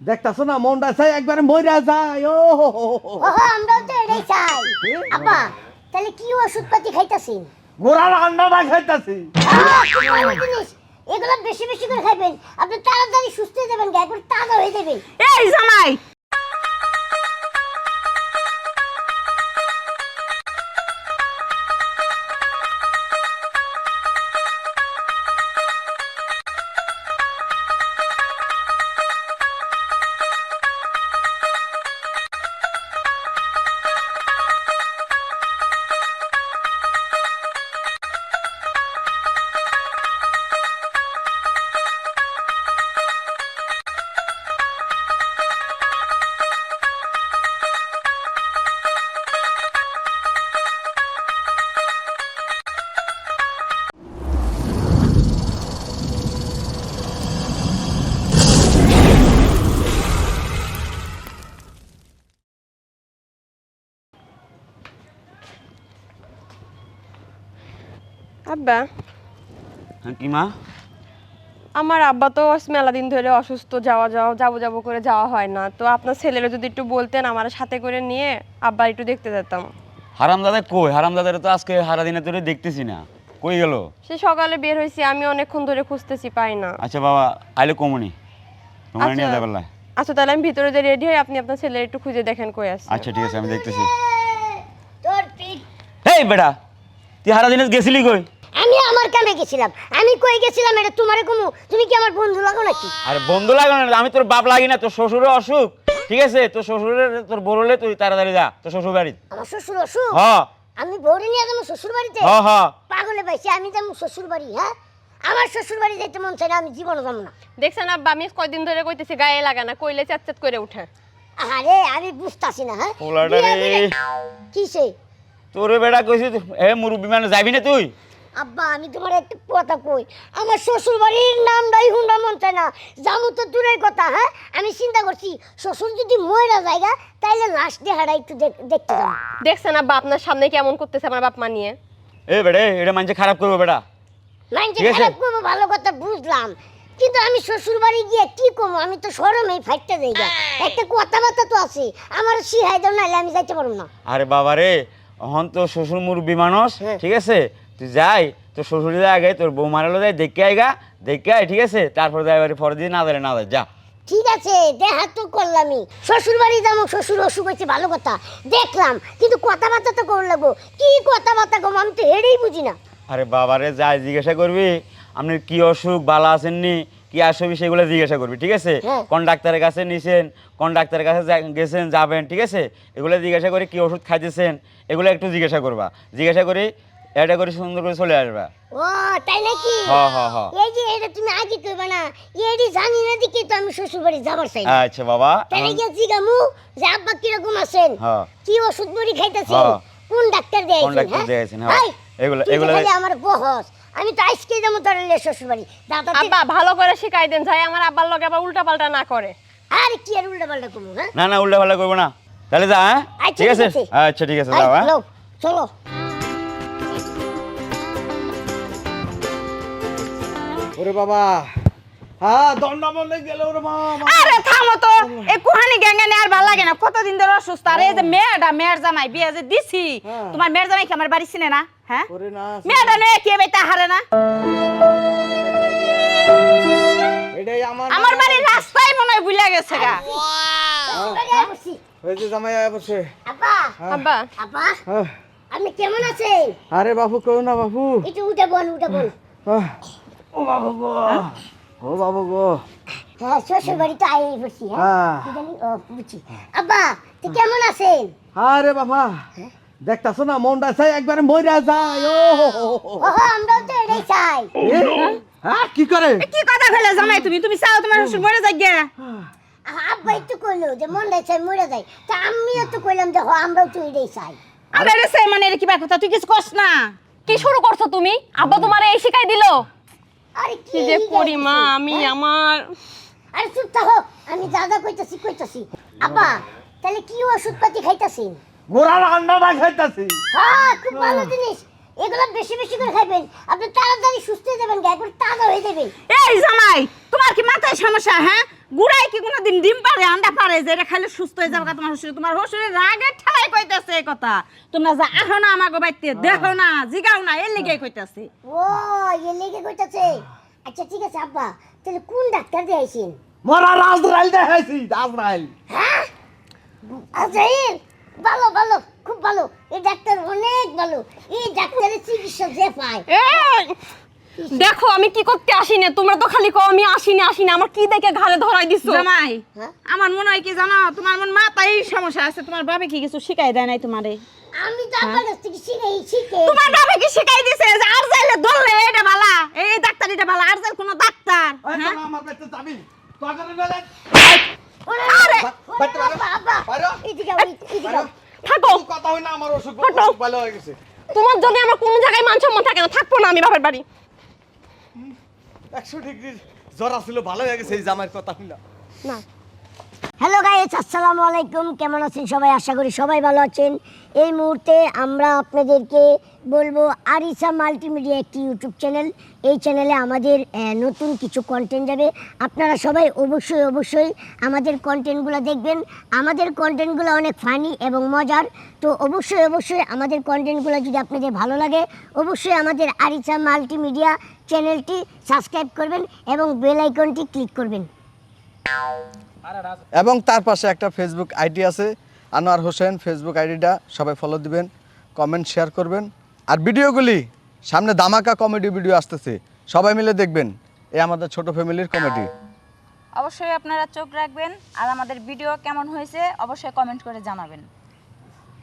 দেখতাছো না মনটা চাই একবারে মইরা যায়। ও। আমরাও তো এটাই চাই। আব্বা তাহলে কি ওষুধ পাতি খাইতাছেন গোড়া আন্ডাটা না খাইতাছি। এগুলো বেশি বেশি করে খাইবেন। আপনি তাড়াতাড়ি সুস্থ হয়ে যাবেন একবার তাজা হয়ে যাবেন। এই জামাই আব্বা? হ্যাঁ কি মা? আমার আব্বা তো মেলা দিন ধরে অসুস্থ যাওয়া যাওয়া যাব যাব করে যাওয়া হয় না। তো আপনার ছেলেরা যদি একটু বলতেন আমার সাথে করে নিয়ে আব্বা একটু দেখতে যেতাম। হারাম দাদা কই? হারাম দাদার তো আজকে হারা দিনে তোরে দেখতেছি না। কই গেল? সে সকালে বের হয়েছি আমি অনেকক্ষণ ধরে খুঁজতেছি পাই না। আচ্ছা বাবা আইলে কমনি? তোমার আচ্ছা। নিয়ে যাবে আচ্ছা তাহলে আমি ভিতরে যে রেডি হই আপনি আপনার ছেলের একটু খুঁজে দেখেন কই আছে। আচ্ছা ঠিক আছে আমি দেখতেছি। তোর পিঠ। হেই বেটা তুই হারা দিনে গেছিলি কই? কামে গেছিলাম? আমি কই গেছিলাম? এটা তোমারে কমু। তুমি কি আমার বন্ধু লাগো নাকি? আরে বন্ধু লাগে না আমি তোর বাপ লাগি না তোর শ্বশুরের অসুখ। ঠিক আছে? তোর শ্বশুরের তোর বড়লে তুই তাড়াতাড়ি যা তোর শ্বশুর বাড়ি আমার শ্বশুর অসুখ? হ। আমি বউরে নিয়ে যাব শ্বশুর বাড়িতে হ হ। পাগলে পাইছি আমি যাব শ্বশুর বাড়ি হ্যাঁ? আমার শ্বশুর বাড়ি যাইতে মন চাই না আমি জীবনে যাব না। দেখছেন আব্বা আমি কয়দিন ধরে কইতেছি গায়ে লাগা না কইলে চাচ্চাত করে উঠে। আরে আমি বুঝতাছি না হ্যাঁ। করে- কিসে? তোরে বেটা কইছি এ মুরব্বি মানে যাবি না তুই? আব্বা আমি তোমার একটা কথা কই। আমার শ্বশুর বাড়ির নামটাই হুন্ডা মন চায় না। জামু তো দূরের কথা হ্যাঁ? আমি চিন্তা করছি শ্বশুর যদি ময়রা জায়গা তাইলে লাশ দেহারা একটু দেখতে যাব। দেখছেন আব্বা আপনার সামনে কেমন করতেছে আমার বাপ মা নিয়ে? এ বেড়ে এটা মানুষে খারাপ করব ঠিক আছে। খারাপ করব ভালো কথা বুঝলাম। কিন্তু আমি শ্বশুর বাড়ি গিয়ে কি করব? আমি তো সরমেই ফাইটতে যাই গা। একটা কথাবার্তা তো আছে আমার সিহাই দাও নাহলে আমি যাইতে পারব না। আরে বাবা রে অহন তো শ্বশুর মুরব্বী মানুষ হ্যাঁ। ঠিক আছে? তুই যাই তোর শ্বশুর আগে তোর বউ মারালো যায় দেখে আইগা দেখে আয় ঠিক আছে? তারপর যাই বাড়ি পরে দিয়ে না না যা। ঠিক আছে দেখা তো করলামই। শ্বশুর বাড়ি যাব শ্বশুর অসুখ হয়েছে ভালো কথা। দেখলাম কিন্তু কথাবার্তা তো করে লাগবো কি কথাবার্তা কম আমি তো হেরেই বুঝি না। আরে বাবারে যাই জিজ্ঞাসা করবি আপনি কি অসুখ ভালো আছেননি কি আসবি সেগুলো জিজ্ঞাসা করবি ঠিক আছে? হ্যাঁ। কোন ডাক্তারের কাছে নিছেন কোন ডাক্তারের কাছে গেছেন যাবেন ঠিক আছে? এগুলো জিজ্ঞাসা করে কি ওষুধ খাইতেছেন এগুলো একটু জিজ্ঞাসা করবা। জিজ্ঞাসা করি এটা করে সুন্দর করে চলে আসবা। ও তাই নাকি? হ হ হ। এই যে এটা তুমি আগে কইবা না এডি জানি না দেখি তো আমি শ্বশুর বাড়ি যাবার চাই। আচ্ছা বাবা তাহলে গিয়ে জিগামু যে আব্বা কীরকম আছেন? হ্যাঁ। কি ওষুধ বড়ি খাইতেছেন? হ্যাঁ। কোন ডাক্তার কোন দিয়েছেন ডাক্তার দিয়েছেন, হ্যাঁ। এগুলো- এগুলো- খালি আমার বহস। আমি তো আজকে যাব তোর শ্বশুর বাড়ি দাদা আব্বা ভালো করে শিখাই দেন যাই আমার আব্বার লগে আবার উল্টা পাল্টা না করে। আর কি আর উল্টা পাল্টা করব হ্যাঁ? না না উল্টা পাল্টা করব না। তাহলে যা হ্যাঁ? আচ্ছা, ঠিক আছে? ঠিক আছে। আচ্ছা ঠিক আছে যাও হ্যাঁ? চলো, ওরে বাবা। হ্যাঁ দণ্ডা মনে গেল ওরে মা। আরে থামো তো। এই কুহানি গ্যাঙ্গানি আর ভালো লাগে না। কতদিন ধরে অসুস্থ? আর এই যে মেয়েটা মেয়ের জামাই বিয়ে যে দিছি। হ্যাঁ। তোমার মেয়ের জামাই কি আমার বাড়ি চিনে না? হ্যাঁ? ওরে না মেয়েটা নয় কে বেটা হারে না? এটাই আমার আমার বাড়ির রাস্তায় মনে হয় ভুলে গেছে গা। বাড়ি বসি। হয়েছে জামাই আয় বসে। আব্বা। আব্বা। আব্বা। আপনি কেমন আছেন আরে বাবু কেউ না বাবু একটু উঠে বল উঠে বল। ও বাবু গো। ও বাবু গো। হ্যাঁ শ্বশুর বাড়ি তো বসি হ্যাঁ? হ্যাঁ। ও, বুঝছি। আব্বা তুই কেমন আছেন? আরে বাবা। দেখতাছো না মনটা চাই একবারে মইরা যায়। ও আমরাও তো এটাই চাই। হ্যাঁ কি করে? কি কথা ফেলে জামাই তুমি? তুমি চাও তোমার শ্বশুর মরে যাই গিয়া আব্বা একটু কইলো যে মন চাই মরে যায়। তা আমিও তো কইলাম যে হ আমরাও তো এটাই চাই। আমরা রে সেই মানে কি কথা তুই কিছু কস না। কি শুরু করছ তুমি? আব্বা তোমার এই শিখাই দিলো। আরে কি কি যে এই করি মা আমি? আমার আরে চুপ থাকো আমি দাদা কইতাছি কইতাছি। আব্বা তাহলে কি ওষুধ পাতি খাইতাছেন? গোড়া রান্না খাইতাছি। হ্যাঁ খুব ভালো জিনিস। এগুলো বেশি বেশি করে খাইবেন। আপনি তাড়াতাড়ি সুস্থ হয়ে যাবেন তাজা হয়ে যাবেন এই জামাই তোমার কি মাথায় সমস্যা হ্যাঁ? গুড়াই কি কোনোদিন ডিম পারে আন্ডা পারে যে এটা খাইলে সুস্থ হয়ে যাবে তোমার শ্বশুর। তোমার শ্বশুরের রাগে ঠেলাই কইতাছে এই কথা। তোমরা যা আহো না আমাকে বাইতে দেখো না জিগাও না এর লিগে কইতাছে। ও এ লেগে কইতাছে। আচ্ছা ঠিক আছে আব্বা তাহলে কোন ডাক্তার দিয়ে আইছেন? মরা রাজরাইল দেখাইছি রাজরাইল। হ্যাঁ? আজাইল ভালো ভালো খুব ভালো। এই ডাক্তার অনেক ভালো। এই ডাক্তারের চিকিৎসা যে পায়। এই দেখো আমি কি করতে আসি না তোমরা তো খালি কও আমি আসি না আসি না আমার কি দেখে ঘাড়ে ধরাই দিছো? জামাই হ্যাঁ? আমার মনে হয় কি জানো তোমার মন মাথায় সমস্যা আছে তোমার বাবে কি কিছু শিখাই দেয় নাই তোমারে? আমি তো আপনার কাছ থেকে শিখে শিখে তোমার বাবে কি শিখাই দিছে যে আর যাইলে ধরলে এটা ভালা? এই ডাক্তার এটা ভালা? আর যাইলে কোনো ডাক্তার? হ্যাঁ? আমার পেটে যাবি। আরে! এদিকে এদিকে থাকো। কথা হই না আমার অসুখ ভালো হয়ে গেছে। তোমার জন্য আমার কোনো জায়গায় মান সম্মান থাকে না। থাকব না আমি বাপের বাড়ি। একশো ডিগ্রির জ্বর আসলে ভালো হয়ে গেছে এই জামাইয়ের কথা না। হ্যালো গাইস আসসালামু আলাইকুম কেমন আছেন সবাই? আশা করি সবাই ভালো আছেন। এই মুহূর্তে আমরা আপনাদেরকে বলব আরিসা মাল্টিমিডিয়া একটি ইউটিউব চ্যানেল এই চ্যানেলে আমাদের নতুন কিছু কন্টেন্ট যাবে। আপনারা সবাই অবশ্যই অবশ্যই আমাদের কন্টেন্টগুলো দেখবেন। আমাদের কন্টেন্টগুলো অনেক ফানি এবং মজার। তো অবশ্যই অবশ্যই আমাদের কন্টেন্টগুলো যদি আপনাদের ভালো লাগে, অবশ্যই আমাদের আরিসা মাল্টিমিডিয়া চ্যানেলটি সাবস্ক্রাইব করবেন এবং বেল আইকনটি ক্লিক করবেন। এবং তার পাশে একটা ফেসবুক আইডি আছে, আনোয়ার হোসেন ফেসবুক আইডিটা সবাই ফলো দিবেন কমেন্ট শেয়ার করবেন। আর ভিডিওগুলি, সামনে দামাকা কমেডি ভিডিও আসতেছে, সবাই মিলে দেখবেন, এ আমাদের ছোট ফ্যামিলির কমেডি অবশ্যই আপনারা চোখ রাখবেন, আর আমাদের ভিডিও কেমন হয়েছে অবশ্যই কমেন্ট করে জানাবেন।